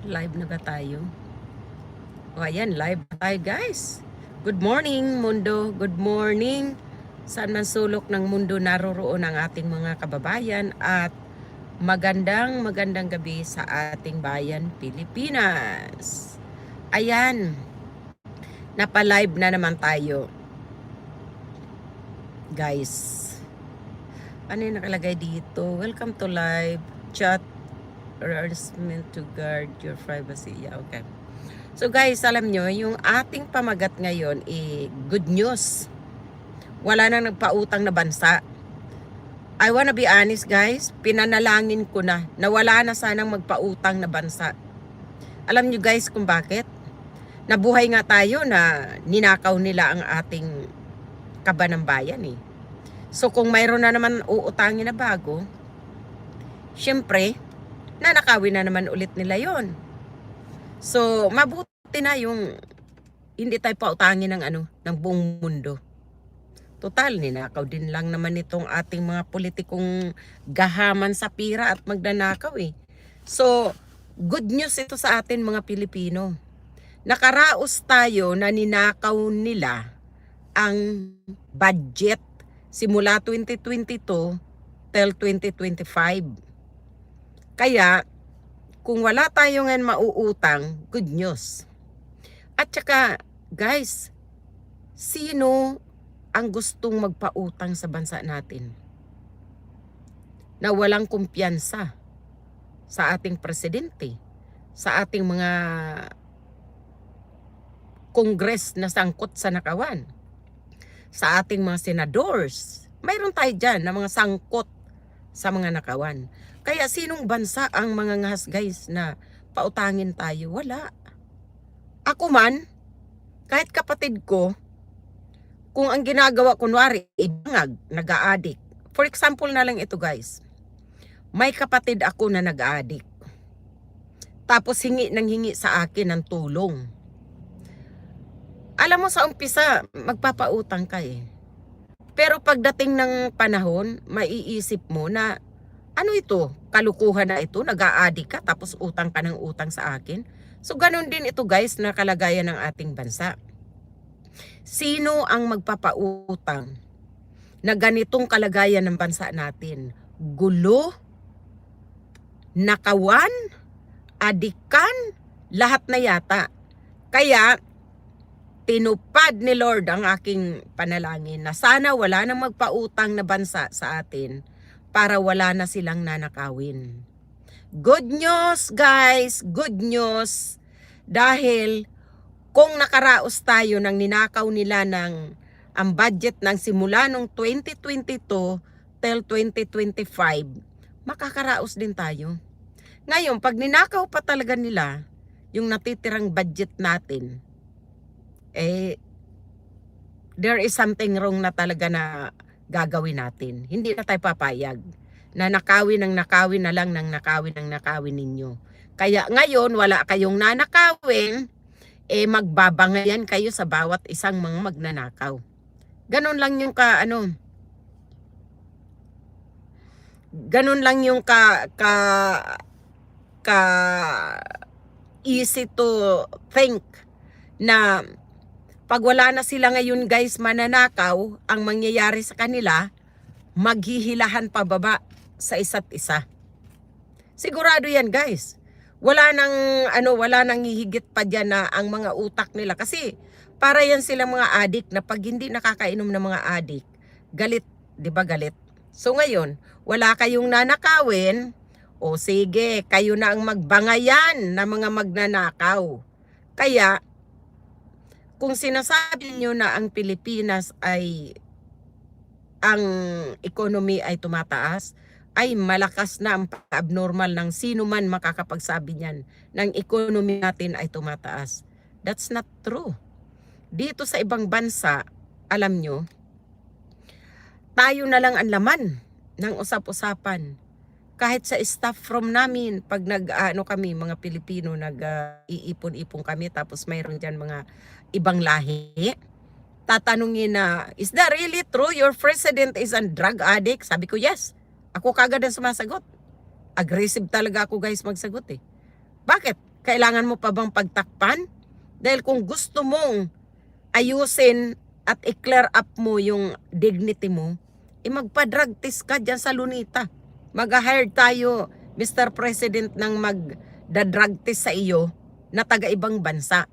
Live na ba tayo? O ayan, live tayo guys. Good morning mundo, good morning. Saan man sulok ng mundo naroroon ang ating mga kababayan at magandang magandang gabi sa ating bayan Pilipinas. Ayan, napa-live na naman tayo. Guys, ano yung nakalagay dito? Welcome to live chat harassment to guard your privacy. Yeah, okay. So guys, alam nyo, yung ating pamagat ngayon, eh, good news. Wala nang nagpautang na bansa. I wanna be honest guys, pinanalangin ko na na wala na sanang magpautang na bansa. Alam nyo guys kung bakit? Nabuhay nga tayo na ninakaw nila ang ating kaba ng bayan eh. So kung mayroon na naman uutangin na bago, syempre, nanakawin na naman ulit nila yon. So, mabuti na yung hindi tayo pautangin ng ano, ng buong mundo. Total, ninakaw din lang naman itong ating mga politikong gahaman sa pira at magnanakaw eh. So, good news ito sa atin mga Pilipino. Nakaraos tayo na ninakaw nila ang budget simula 2022 till 2025. Kaya, kung wala tayo ngayon mauutang, good news. At saka, guys, sino ang gustong magpautang sa bansa natin? Na walang kumpiyansa sa ating presidente, sa ating mga kongres na sangkot sa nakawan, sa ating mga senadors. Mayroon tayo dyan na mga sangkot sa mga nakawan. Kaya sinong bansa ang mga ngahas guys na pautangin tayo? Wala. Ako man, kahit kapatid ko, kung ang ginagawa kunwari, ibangag, nag-aadik. For example na lang ito guys. May kapatid ako na nag-aadik. Tapos hingi nang hingi sa akin ng tulong. Alam mo sa umpisa, magpapautang ka eh. Pero pagdating ng panahon, maiisip mo na ano ito? Kalukuhan na ito, nag-aadi ka tapos utang ka ng utang sa akin. So ganun din ito guys na kalagayan ng ating bansa. Sino ang magpapautang na ganitong kalagayan ng bansa natin? Gulo? Nakawan? Adikan? Lahat na yata. Kaya tinupad ni Lord ang aking panalangin na sana wala nang magpautang na bansa sa atin para wala na silang nanakawin. Good news guys, good news. Dahil kung nakaraos tayo ng ninakaw nila ng ang budget ng simula nung 2022 till 2025, makakaraos din tayo. Ngayon, pag ninakaw pa talaga nila yung natitirang budget natin, eh, there is something wrong na talaga na gagawin natin. Hindi na tayo papayag na nakawin ng nakawin na lang ng nakawin ng nakawin ninyo. Kaya ngayon, wala kayong nanakawin, eh magbabangayan kayo sa bawat isang mga magnanakaw. Ganon lang yung ka, ano, ganon lang yung ka, ka, ka, easy to think na pag wala na sila ngayon guys mananakaw, ang mangyayari sa kanila, maghihilahan pababa sa isa't isa. Sigurado yan guys. Wala nang ano, wala nang hihigit pa diyan na ang mga utak nila kasi para yan sila mga adik na pag hindi nakakainom ng mga adik, galit, 'di ba galit? So ngayon, wala kayong nanakawin, o sige, kayo na ang magbangayan na mga magnanakaw. Kaya kung sinasabi niyo na ang Pilipinas ay ang economy ay tumataas, ay malakas na ang abnormal ng sino man makakapagsabi niyan ng economy natin ay tumataas. That's not true. Dito sa ibang bansa, alam nyo, tayo na lang ang laman ng usap-usapan. Kahit sa staff from namin, pag nag ano kami, mga Pilipino, nag-iipon-ipon kami, tapos mayroon dyan mga ibang lahi, tatanungin na, is that really true? Your president is a drug addict? Sabi ko, yes. Ako kagad ang sumasagot. Aggressive talaga ako guys magsagot eh. Bakit? Kailangan mo pa bang pagtakpan? Dahil kung gusto mong ayusin at i-clear up mo yung dignity mo, eh magpa-drug test ka dyan sa Lunita. Mag-hire tayo, Mr. President, ng mag-drug test sa iyo na taga-ibang bansa.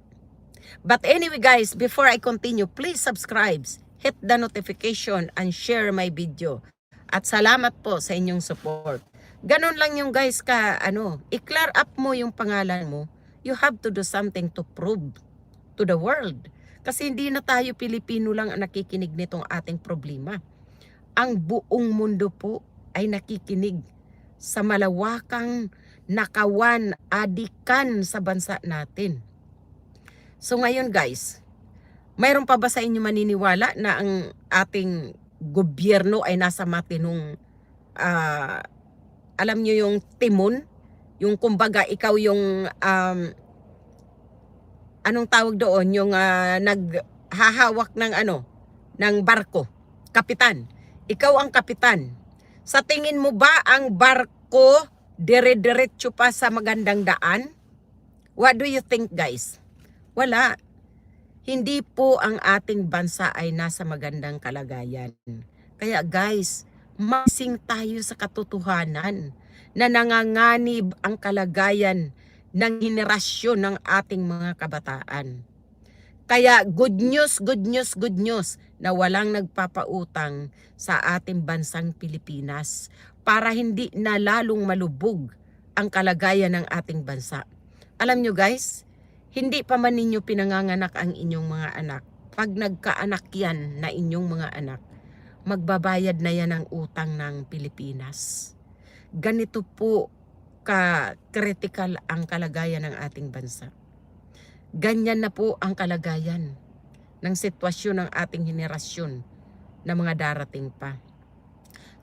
But anyway guys, before I continue, please subscribe, hit the notification, and share my video. At salamat po sa inyong support. Ganon lang yung guys ka, ano, i-clear up mo yung pangalan mo. You have to do something to prove to the world. Kasi hindi na tayo Pilipino lang ang nakikinig nitong ating problema. Ang buong mundo po ay nakikinig sa malawakang nakawan, adikan sa bansa natin. So ngayon guys, mayroon pa ba sa inyo maniniwala na ang ating gobyerno ay nasa matinong ah, alam nyo yung timon? Yung kumbaga ikaw yung um, anong tawag doon? Yung ah, naghahawak ng ano? Ng barko. Kapitan. Ikaw ang kapitan. Sa tingin mo ba ang barko dire-diretso pa sa magandang daan? What do you think guys? Wala. Hindi po ang ating bansa ay nasa magandang kalagayan. Kaya guys, masing tayo sa katotohanan na nanganganib ang kalagayan ng henerasyon ng ating mga kabataan. Kaya good news, good news, good news na walang nagpapautang sa ating bansang Pilipinas para hindi na lalong malubog ang kalagayan ng ating bansa. Alam nyo guys, hindi pa man ninyo pinanganganak ang inyong mga anak. Pag nagkaanak yan na inyong mga anak, magbabayad na yan ng utang ng Pilipinas. Ganito po ka-critical ang kalagayan ng ating bansa. Ganyan na po ang kalagayan ng sitwasyon ng ating henerasyon na mga darating pa.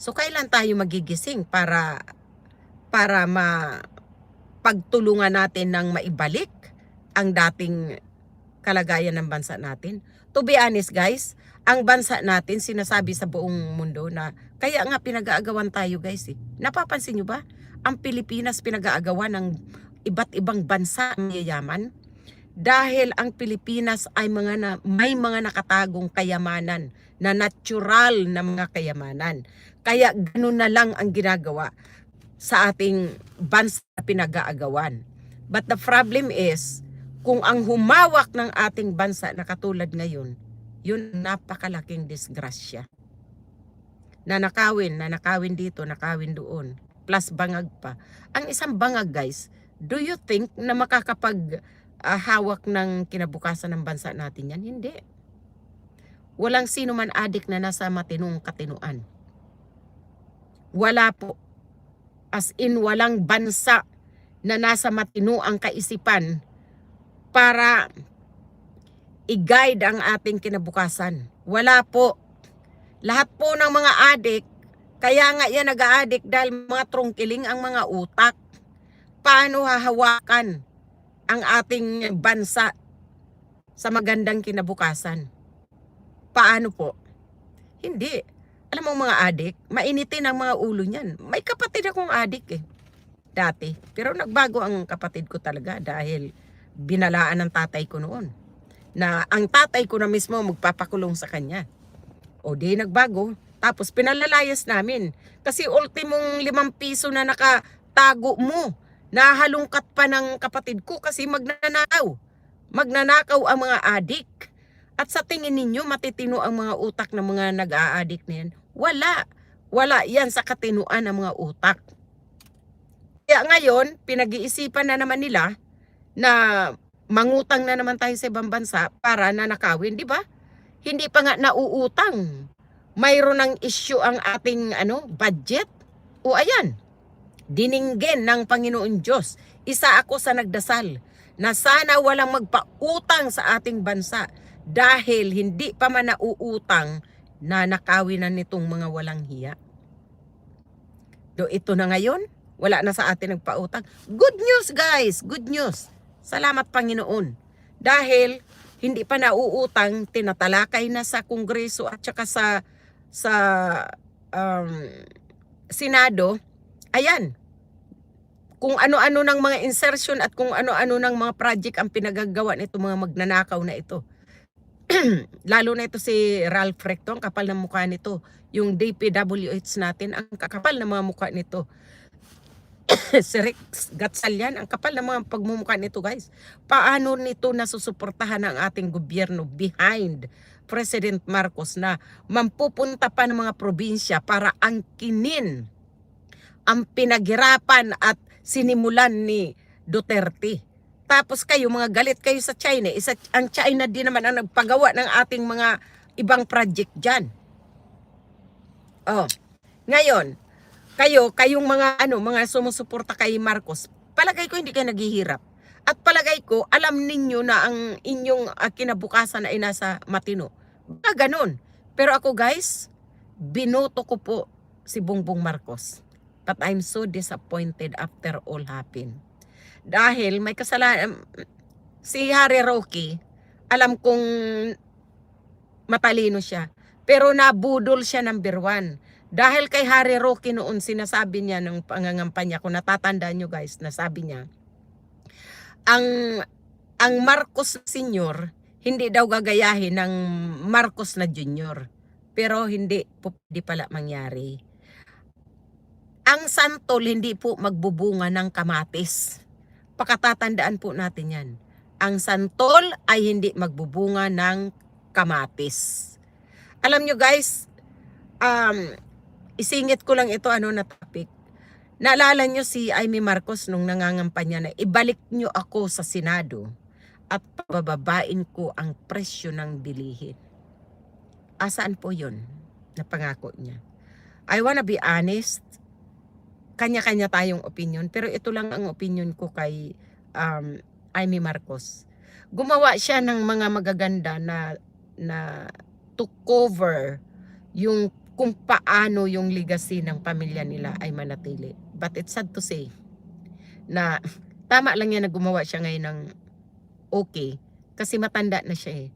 So kailan tayo magigising para para ma pagtulungan natin ng maibalik ang dating kalagayan ng bansa natin. To be honest guys, ang bansa natin sinasabi sa buong mundo na kaya nga pinag-aagawan tayo guys eh. Napapansin nyo ba? Ang Pilipinas pinag-aagawan ng iba't ibang bansa ang yayaman dahil ang Pilipinas ay mga na, may mga nakatagong kayamanan na natural na mga kayamanan. Kaya ganun na lang ang ginagawa sa ating bansa na pinag-aagawan. But the problem is, kung ang humawak ng ating bansa na katulad ngayon, yun napakalaking disgrasya. Nanakawin, nanakawin dito, nakawin doon. Plus bangag pa. Ang isang bangag guys, do you think na makakapag ah, hawak ng kinabukasan ng bansa natin yan? Hindi. Walang sino man adik na nasa matinong katinuan. Wala po. As in, walang bansa na nasa matino ang kaisipan para i-guide ang ating kinabukasan. Wala po. Lahat po ng mga adik, kaya nga yan nag-aadik dahil mga trungkiling ang mga utak. Paano hahawakan ang ating bansa sa magandang kinabukasan? Paano po? Hindi. Alam mo mga adik, mainitin ang mga ulo niyan. May kapatid akong adik eh. Dati. Pero nagbago ang kapatid ko talaga dahil binalaan ng tatay ko noon. Na ang tatay ko na mismo magpapakulong sa kanya. O di nagbago. Tapos pinalalayas namin. Kasi ultimong limang piso na nakatago mo. Nahalungkat pa ng kapatid ko kasi magnanakaw. Magnanakaw ang mga adik. At sa tingin ninyo, matitino ang mga utak ng mga nag-aadik na yan? Wala. Wala yan sa katinuan ng mga utak. Kaya ngayon, pinag-iisipan na naman nila na mangutang na naman tayo sa ibang bansa para nanakawin, di ba? Hindi pa nga nauutang. Mayroon ng issue ang ating ano, budget. O ayan, dininggen ng Panginoon Diyos. Isa ako sa nagdasal na sana walang magpautang sa ating bansa dahil hindi pa man nauutang na nakawin na nitong mga walang hiya. Do ito na ngayon, wala na sa atin nagpautang. Good news guys, good news. Salamat Panginoon. Dahil hindi pa nauutang, tinatalakay na sa Kongreso at saka sa sa um, Senado. Ayan. kung ano-ano ng mga insertion at kung ano-ano ng mga project ang pinagagawa nito mga magnanakaw na ito. Lalo na ito si Ralph Recto, ang kapal ng mukha nito. Yung DPWH natin, ang kakapal ng mga mukha nito. si Rex Gatchalian, ang kapal ng mga pagmumukha nito guys. Paano nito nasusuportahan ang ating gobyerno behind President Marcos na mampupunta pa ng mga probinsya para angkinin ang pinaghirapan at sinimulan ni Duterte. Tapos kayo, mga galit kayo sa China. Isa, ang China din naman ang nagpagawa ng ating mga ibang project dyan. Oh. Ngayon, kayo, kayong mga ano, mga sumusuporta kay Marcos, palagay ko hindi kayo naghihirap. At palagay ko, alam ninyo na ang inyong uh, kinabukasan ay nasa matino. Baka ganun. Pero ako guys, binoto ko po si Bongbong Marcos. But I'm so disappointed after all happened. Dahil may kasalanan, si Harry Roque, alam kong matalino siya. Pero nabudol siya number one. Dahil kay Harry Roque noon, sinasabi niya ng pangangampanya, kung natatandaan nyo guys, nasabi niya, ang ang Marcos Senior hindi daw gagayahin ng Marcos na Junior. Pero hindi di pala mangyari. Ang santol hindi po magbubunga ng kamatis. Pakatatandaan po natin yan. Ang santol ay hindi magbubunga ng kamatis. Alam nyo guys, um, isingit ko lang ito ano na topic. Naalala nyo si Amy Marcos nung nangangampanya na ibalik nyo ako sa Senado at pabababain ko ang presyo ng bilihin. Asaan po yun? Napangako niya. I wanna be honest, kanya-kanya tayong opinion, pero ito lang ang opinion ko kay um, Amy Marcos. Gumawa siya ng mga magaganda na na to cover yung kung paano yung legacy ng pamilya nila ay manatili. But it's sad to say na tama lang yan na gumawa siya ngayon ng okay kasi matanda na siya eh.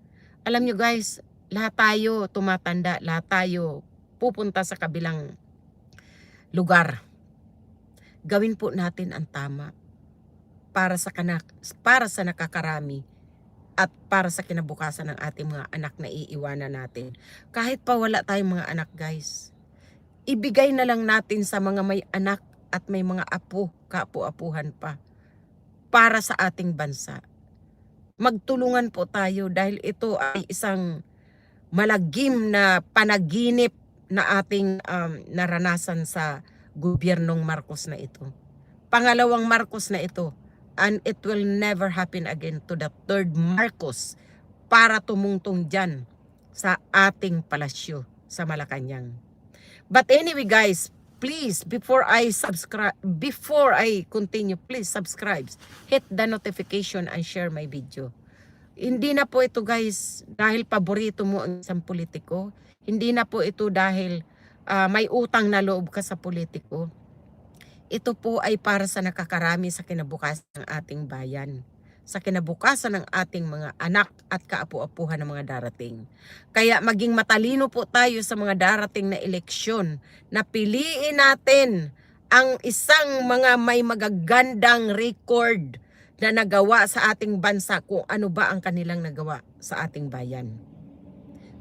Alam nyo guys, lahat tayo tumatanda, lahat tayo pupunta sa kabilang lugar. Gawin po natin ang tama para sa kanak para sa nakakarami at para sa kinabukasan ng ating mga anak na iiwanan natin. Kahit pa wala tayong mga anak guys, ibigay na lang natin sa mga may anak at may mga apo, kaapu-apuhan pa para sa ating bansa. Magtulungan po tayo dahil ito ay isang malagim na panaginip na ating um, naranasan sa gobyernong Marcos na ito. Pangalawang Marcos na ito, and it will never happen again to the third Marcos para tumungtong dyan sa ating palasyo sa Malacanang. But anyway guys, please before I subscribe before I continue, please subscribe. Hit the notification and share my video. Hindi na po ito guys dahil paborito mo ang isang politiko. Hindi na po ito dahil ah, may utang na loob ka sa politiko. Ito po ay para sa nakakarami sa kinabukasan ng ating bayan. Sa kinabukasan ng ating mga anak at kaapu-apuhan ng mga darating. Kaya maging matalino po tayo sa mga darating na eleksyon na piliin natin ang isang mga may magagandang record na nagawa sa ating bansa kung ano ba ang kanilang nagawa sa ating bayan.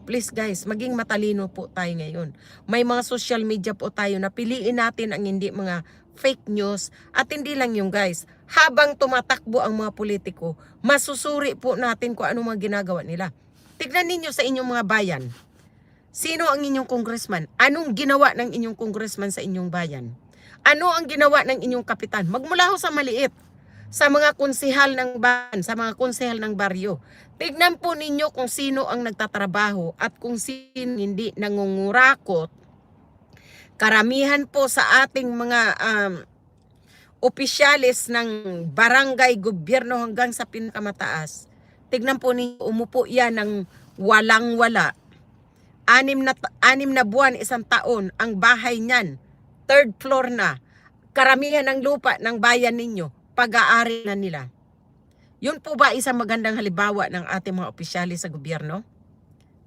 Please guys, maging matalino po tayo ngayon. May mga social media po tayo na piliin natin ang hindi mga fake news at hindi lang yung guys. Habang tumatakbo ang mga politiko, masusuri po natin kung ano mga ginagawa nila. Tignan ninyo sa inyong mga bayan. Sino ang inyong congressman? Anong ginawa ng inyong congressman sa inyong bayan? Ano ang ginawa ng inyong kapitan? Magmula ho sa maliit sa mga konsehal ng bayan, sa mga konsehal ng baryo. Tignan po ninyo kung sino ang nagtatrabaho at kung sino hindi nangungurakot. Karamihan po sa ating mga um, opisyalis ng barangay, gobyerno hanggang sa pinakamataas. Tignan po ninyo, umupo yan ng walang-wala. Anim na, anim na buwan, isang taon, ang bahay niyan, third floor na. Karamihan ng lupa ng bayan ninyo, pag-aari na nila. Yun po ba isang magandang halimbawa ng ating mga opisyalis sa gobyerno?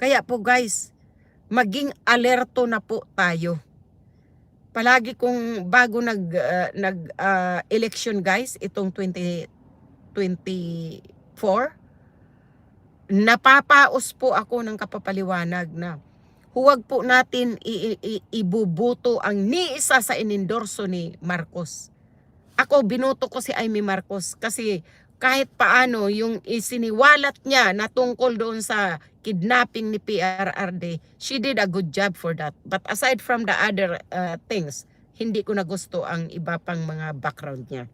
Kaya po guys, maging alerto na po tayo. palagi kong bago nag ah, nag ah, election guys itong 2024 napapaos po ako ng kapapaliwanag na huwag po natin ibubuto ang ni isa sa inendorso ni Marcos. Ako binuto ko si Amy Marcos kasi kahit paano yung isiniwalat niya na tungkol doon sa kidnapping ni PRRD, she did a good job for that. But aside from the other uh, things, hindi ko na gusto ang iba pang mga background niya.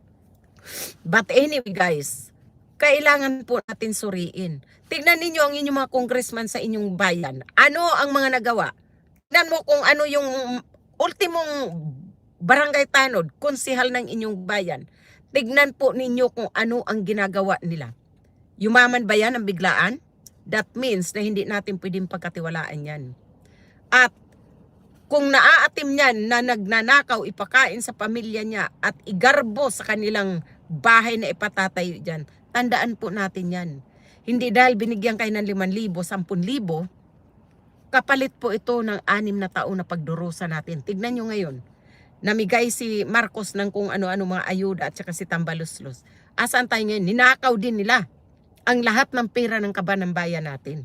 But anyway guys, kailangan po natin suriin. Tignan ninyo ang inyong mga congressman sa inyong bayan. Ano ang mga nagawa? Tignan mo kung ano yung ultimong barangay tanod, konsihal ng inyong bayan. Tignan po ninyo kung ano ang ginagawa nila. Yumaman ba yan ang biglaan? That means na hindi natin pwedeng pagkatiwalaan yan. At kung naaatim niyan na nagnanakaw, ipakain sa pamilya niya at igarbo sa kanilang bahay na ipatatayo dyan, tandaan po natin yan. Hindi dahil binigyan kayo ng 5,000, 10,000, kapalit po ito ng anim na taon na pagdurusa natin. Tignan nyo ngayon, namigay si Marcos ng kung ano-ano mga ayuda at saka si Tambaluslos. Asaan tayo ngayon? Ninakaw din nila ang lahat ng pera ng kaban ng bayan natin.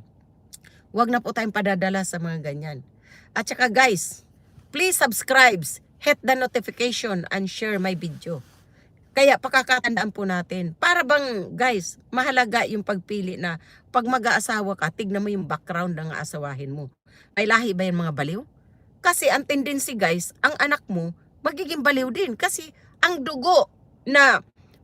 Huwag na po tayong padadala sa mga ganyan. At saka guys, please subscribe, hit the notification and share my video. Kaya pakakatandaan po natin. Para bang guys, mahalaga yung pagpili na pag mag-aasawa ka, tignan mo yung background ng aasawahin mo. May lahi ba yan mga baliw? Kasi ang tendency guys, ang anak mo magiging baliw din. Kasi ang dugo na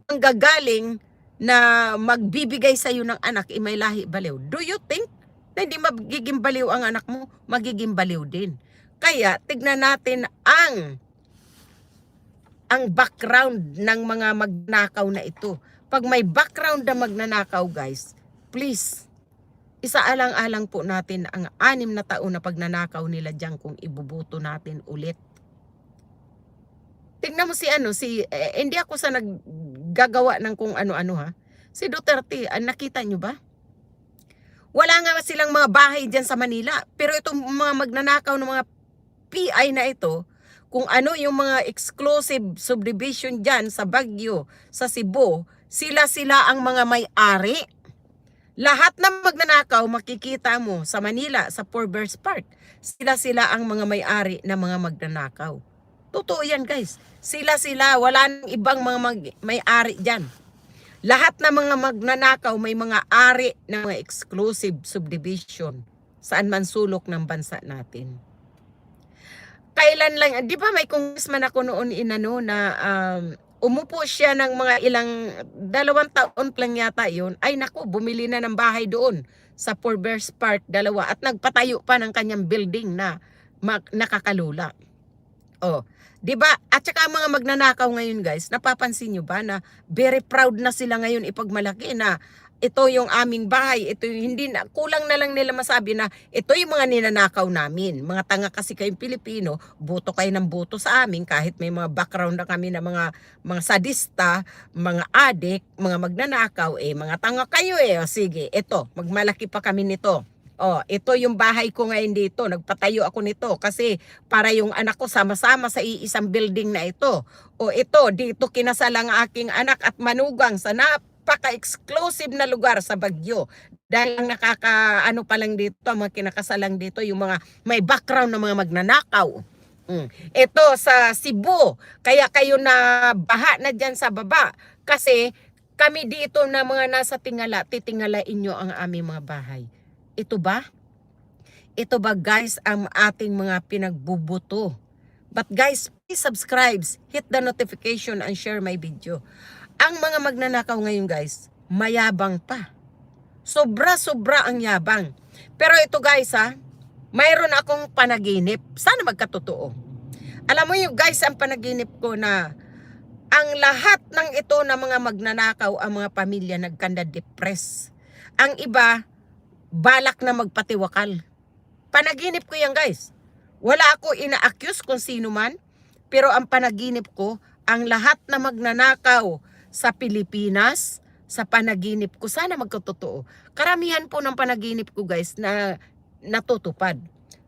ang gagaling na magbibigay sa iyo ng anak ay may lahi baliw. Do you think na hindi magiging baliw ang anak mo? Magiging baliw din. Kaya tignan natin ang ang background ng mga magnakaw na ito. Pag may background na magnanakaw guys, please, isaalang-alang po natin ang anim na taon na pagnanakaw nila dyan kung ibubuto natin ulit. Tingnan mo si ano, si, eh, hindi ako sa naggagawa ng kung ano-ano ha. Si Duterte, ah, nakita nyo ba? Wala nga silang mga bahay dyan sa Manila. Pero itong mga magnanakaw ng mga PI na ito, kung ano yung mga exclusive subdivision dyan sa Baguio, sa Cebu, sila-sila ang mga may-ari. Lahat ng magnanakaw makikita mo sa Manila, sa Forbes Park. Sila-sila ang mga may-ari na mga magnanakaw. Totoo yan guys. Sila-sila, wala nang ibang mga mag- may-ari dyan. Lahat ng mga magnanakaw may mga ari ng mga exclusive subdivision saan man sulok ng bansa natin kailan lang, di ba may congressman ako noon inano na um, umupo siya ng mga ilang, dalawang taon lang yata yun, ay naku, bumili na ng bahay doon sa Forbes Park, dalawa, at nagpatayo pa ng kanyang building na nakakalula. Oh, 'di ba? At saka ang mga magnanakaw ngayon, guys, napapansin nyo ba na very proud na sila ngayon ipagmalaki na ito yung aming bahay, ito yung hindi na, kulang na lang nila masabi na ito yung mga ninanakaw namin. Mga tanga kasi kayong Pilipino, buto kayo ng buto sa amin kahit may mga background na kami na mga mga sadista, mga adik, mga magnanakaw, eh mga tanga kayo eh. O, sige, ito, magmalaki pa kami nito. Oh, ito yung bahay ko ngayon dito. Nagpatayo ako nito kasi para yung anak ko sama-sama sa iisang building na ito. O ito, dito kinasal ang aking anak at manugang sa napaka-exclusive na lugar sa Bagyo. Dahil ang nakaka ano pa lang dito, ang mga kinakasalang dito, yung mga may background ng mga magnanakaw. Mm. Ito sa Cebu, kaya kayo na baha na dyan sa baba. Kasi kami dito na mga nasa tingala, titingalain nyo ang aming mga bahay. Ito ba? Ito ba guys ang ating mga pinagbubuto? But guys, please subscribe, hit the notification and share my video. Ang mga magnanakaw ngayon guys, mayabang pa. Sobra-sobra ang yabang. Pero ito guys ha, mayroon akong panaginip. Sana magkatotoo. Alam mo yung guys, ang panaginip ko na ang lahat ng ito na mga magnanakaw, ang mga pamilya nagkanda depress. Ang iba, balak na magpatiwakal. Panaginip ko yan guys. Wala ako ina-accuse kung sino man, pero ang panaginip ko, ang lahat na magnanakaw sa Pilipinas, sa panaginip ko, sana magkatotoo. Karamihan po ng panaginip ko guys na natutupad.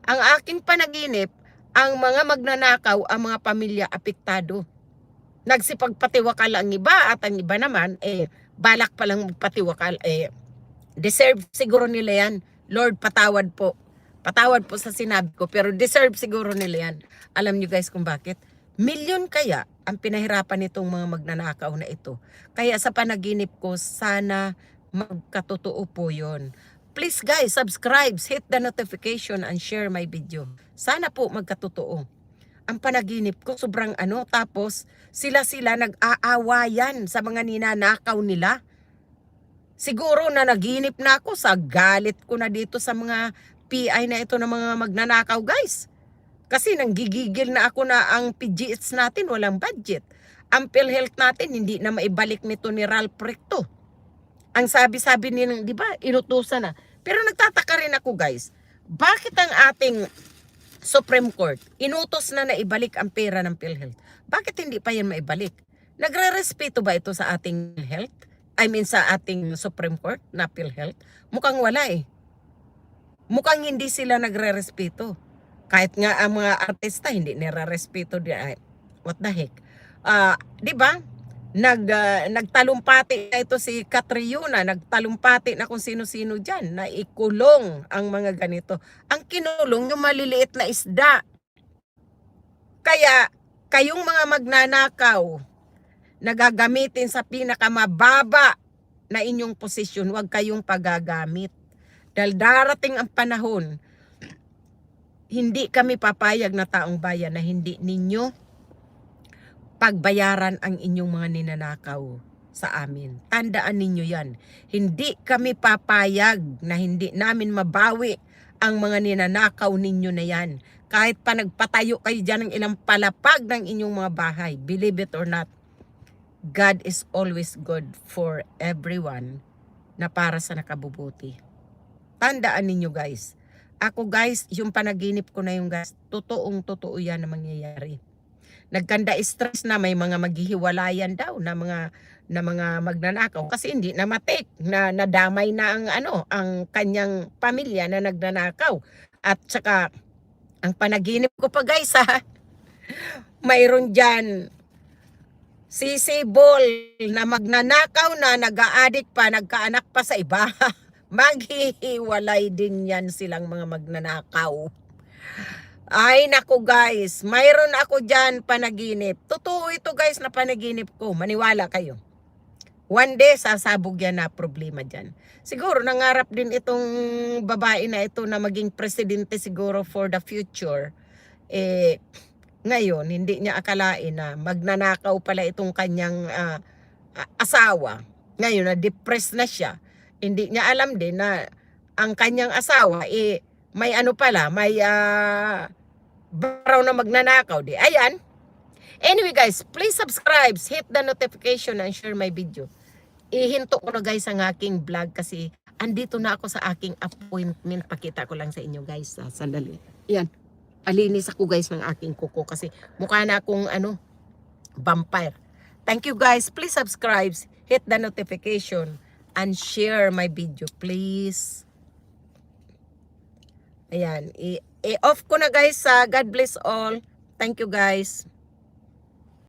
Ang aking panaginip, ang mga magnanakaw, ang mga pamilya apektado. Nagsipagpatiwakal ang iba at ang iba naman, eh, balak pa lang magpatiwakal. Eh, deserve siguro nila yan. Lord, patawad po. Patawad po sa sinabi ko, pero deserve siguro nila yan. Alam nyo guys kung bakit? Milyon kaya ang pinahirapan nitong mga magnanakaw na ito. Kaya sa panaginip ko, sana magkatotoo po yon. Please guys, subscribe, hit the notification and share my video. Sana po magkatotoo. Ang panaginip ko sobrang ano, tapos sila-sila nag-aawayan sa mga ninanakaw nila. Siguro na naginip na ako sa galit ko na dito sa mga PI na ito ng mga magnanakaw guys. Kasi nanggigigil na ako na ang PGH natin walang budget. Ang PhilHealth natin hindi na maibalik nito ni Ralph Recto. Ang sabi-sabi nilang, di ba, inutusan na. Pero nagtataka rin ako guys, bakit ang ating Supreme Court inutos na na ibalik ang pera ng PhilHealth? Bakit hindi pa yan maibalik? Nagre-respeto ba ito sa ating health? I mean sa ating Supreme Court na PhilHealth? Mukhang wala eh. Mukhang hindi sila nagre-respeto. Kahit nga ang mga artista hindi nire-respeto what the heck. Ah, 'di ba? Nag ah, nagtalumpati na ito si Catriona, nagtalumpati na kung sino-sino diyan na ikulong ang mga ganito. Ang kinulong yung maliliit na isda. Kaya kayong mga magnanakaw nagagamitin sa pinakamababa na inyong posisyon, huwag kayong pagagamit. Dahil darating ang panahon, hindi kami papayag na taong bayan na hindi ninyo pagbayaran ang inyong mga ninanakaw sa amin. Tandaan ninyo yan. Hindi kami papayag na hindi namin mabawi ang mga ninanakaw ninyo na yan. Kahit pa nagpatayo kayo dyan ng ilang palapag ng inyong mga bahay, believe it or not, God is always good for everyone na para sa nakabubuti. Tandaan ninyo guys. Ako guys, yung panaginip ko na yung guys, totoong totoo yan na mangyayari. Nagkanda stress na may mga maghihiwalayan daw na mga na mga magnanakaw kasi hindi na matik na nadamay na ang ano ang kanyang pamilya na nagnanakaw at saka ang panaginip ko pa guys ha mayroon diyan sisibol na magnanakaw na nag-aadik pa nagkaanak pa sa iba maghihiwalay din yan silang mga magnanakaw ay naku guys, mayroon ako dyan panaginip. Totoo ito guys na panaginip ko, maniwala kayo. One day, sasabog yan na problema dyan. Siguro, nangarap din itong babae na ito na maging presidente siguro for the future. Eh, ngayon, hindi niya akalain na magnanakaw pala itong kanyang ah, asawa. Ngayon, na-depressed na siya. Hindi niya alam din na ang kanyang asawa, eh, may ano pala, may ah, baraw na magnanakaw di. Ayan. Anyway guys, please subscribe, hit the notification and share my video. Ihinto ko na guys ang aking vlog kasi andito na ako sa aking appointment. Pakita ko lang sa inyo guys. Ah, sandali. Yan. Alinis ako guys ng aking kuko kasi mukha na akong ano, vampire. Thank you guys. Please subscribe, hit the notification and share my video please. Ayan. I-off ko na guys sa God bless all. Thank you guys.